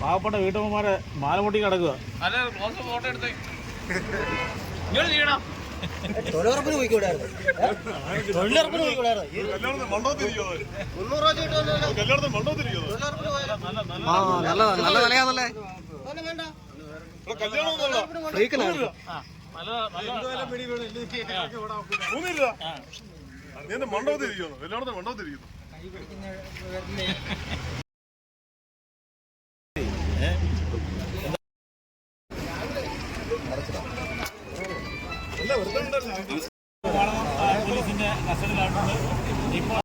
പാവപ്പെട്ട വീട്ടമ്മമാരെ മാലമുട്ടി കിടക്കുക തൊഴിലുറപ്പിന് പോയിക്കൂടായിരുന്നു. തൊഴിലുറപ്പിന് പോയിക്കൂടായിരുന്നു. നല്ല നല്ല വിലയാണല്ലേ മണ്ഡപത്തിരിക്കുന്നു എല്ലായിടത്തും മണ്ഡപത്തിരിക്കുന്നു പോലീസിന്റെ കസ്റ്റഡിയിലായിട്ടുണ്ട് ഇപ്പോൾ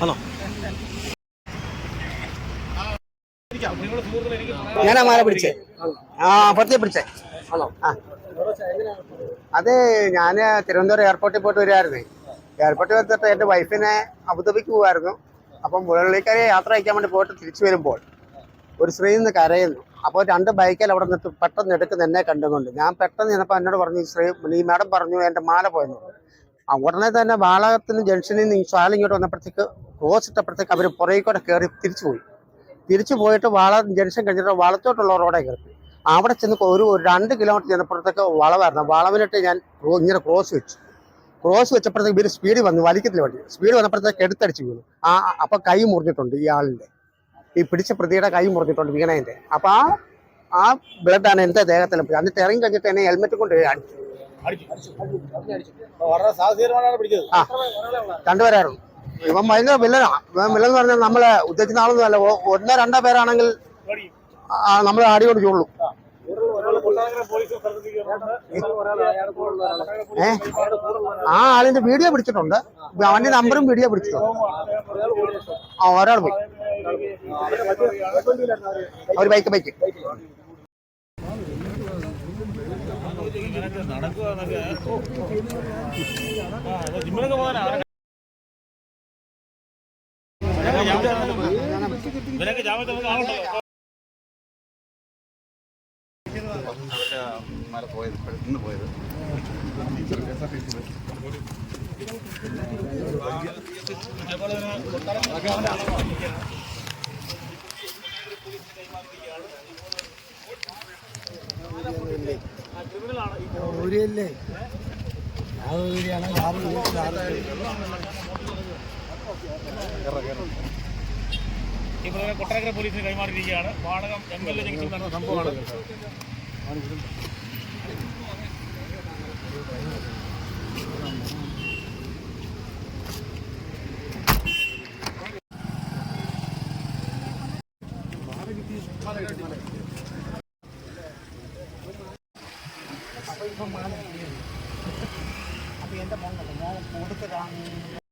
ഹലോ ഞാനാ മാല പിടിച്ചേ. ആ പുറത്തേ പിടിച്ചേ. ആ. അതെ ഞാൻ തിരുവനന്തപുരം എയർപോർട്ടിൽ പോയിട്ട് വരുമായിരുന്നു എയർപോർട്ടിൽ വന്നിട്ട് എന്റെ വൈഫിനെ അബുദാബിക്ക് പോകുമായിരുന്നു അപ്പം മുരളിക്കരെ യാത്ര അയക്കാൻ വേണ്ടി പോയിട്ട് തിരിച്ചു വരുമ്പോൾ ഒരു സ്ത്രീ നിന്ന് കരയുന്നു. അപ്പോൾ രണ്ട് ബൈക്കിൽ അവിടെ നിന്നിട്ട് പെട്ടെന്ന് എടുക്കുന്ന എന്നെ കണ്ടുകൊണ്ട് ഞാൻ പെട്ടെന്ന് ചെന്നപ്പോൾ എന്നോട് പറഞ്ഞു ശ്രീ ഈ മാഡം പറഞ്ഞു എന്റെ മാല പോയെന്ന് ആ ഉടനെ തന്നെ വാളകത്തിന് ജംഗ്ഷനിൽ നിന്ന് ഈ ഇങ്ങോട്ട് വന്നപ്പോഴത്തേക്ക് ക്രോസ് ഇട്ടപ്പോഴത്തേക്ക് അവർ പുറകെ കൂടെ കയറി തിരിച്ചു പോയി. തിരിച്ചു പോയിട്ട് വാള ജംഗ്ഷൻ കഴിഞ്ഞിട്ട് വളത്തോട്ടുള്ള റോഡേ കയറി. അവിടെ ചെന്ന് ഒരു രണ്ട് കിലോമീറ്റർ ചെന്നപ്പോഴത്തേക്ക് വളവായിരുന്നു വളവിലിട്ട് ഞാൻ ഇങ്ങനെ ക്രോസ് വെച്ചു. ക്രോസ് വെച്ചപ്പോഴത്തേക്ക് ഇവർ സ്പീഡ് വന്നു വലിക്കത്തില്ല വണ്ടി. സ്പീഡ് വന്നപ്പോഴത്തേക്ക് എടുത്തടിച്ച് വീണു. ആ അപ്പൊ കൈ മുറിഞ്ഞിട്ടുണ്ട് ഈ ആളിന്റെ ഈ പിടിച്ച പ്രതിയുടെ കൈ മുറിഞ്ഞിട്ടുണ്ട് വീണേന്റെ. അപ്പോൾ ആ ആ ബ്ലഡാണ് എന്റെ ദേഹത്തിൽ എന്നിട്ട് ഇറങ്ങി കഴിഞ്ഞിട്ട് എന്നെ ഹെൽമെറ്റ് കൊണ്ട് അടിച്ചു. ആ രണ്ടുപേരായിരുന്നു ഇവൻ ഭയങ്കര വില്ലനാ. ഇവൻ വില്ലൻ എന്ന് പറഞ്ഞാൽ നമ്മളെ ഉദ്ദേശിക്കുന്ന ആളൊന്നും അല്ല. ഒ- ഒന്നോ രണ്ടോ പേരാണെങ്കിൽ നമ്മൾ ആടിയോട് കൊടുക്കുള്ളൂ ഏ? ആ ആളിന്റെ വീഡിയോ പിടിച്ചിട്ടുണ്ട്. അവന്റെ നമ്പറും വീഡിയോ പിടിച്ചിട്ടുണ്ട്. ആ ഒരാൾ പോയി. ഒരു ബൈക്ക് ബൈക്ക് ജിമ്മിലൊക്കെ പോകാനാ ഇവരൊക്കെ ജാമ്യത്തിൽ നമുക്ക് ആളുണ്ടല്ലോ പോയത് ഇന്ന് പോയത് ആ പ്രതികളെ കൊട്ടാരക്കര പോലീസിന് കൈമാറിയിരിക്കുകയാണ്. വാടകം എം എൽ എ ജംഗ്ഷനിൽ നടന്ന സംഭവമാണ്. അപ്പൊ എന്റെ മോൻ കൊടുത്തതാണ്